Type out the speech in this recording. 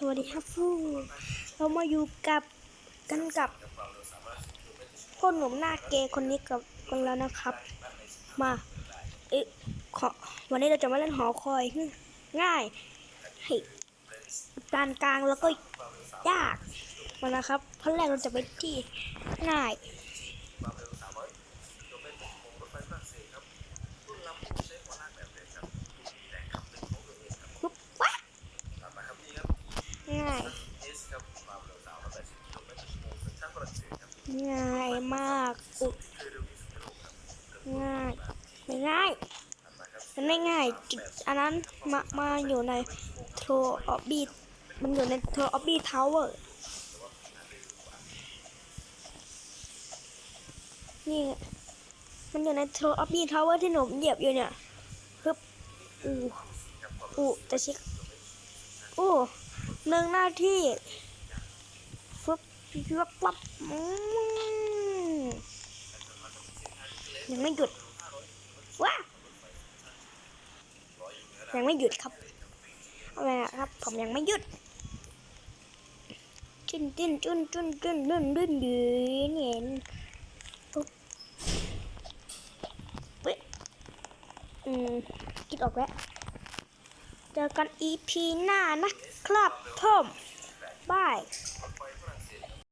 สวัสดีครับฟูเรามาอยู่กับกันกับพ่อหนุ่มหน้าเกย์คนนี้กับกันแล้วนะครับ มาเอ๊ะขอวันนี้เราจะมาเล่นหอคอยง่ายให้ปานกลางแล้วก็ยากมานะครับขั้นแรกเราจะไปที่ง่ายปุ๊บวัด ง่ายง่ายมากอุง่ายไม่ง่ายมันไม่ง่ายจุดอันนั้นมามาอยู่ในโทรออบบีมันอยู่ในโทรออบบีทาวเวอร์นี่มันอยู่ในโทรออบบีทาวเวอร์ที่หนูเหยียบอยู่เนี่ยฮึบอูอูจะเช็คอู้ หนึ่งหน้าที่ฟึบฟึบปั๊บยังไม่หยุดว้ายังไม่หยุดครับอะไรนะครับ ผมยังไม่หยุดจุนจุนจุนจุนจุนจุนจุนดืนเห็นปุ๊บเว้ยอืมคิดออกแล้ว เจอกัน EP หน้านะครับผมบาย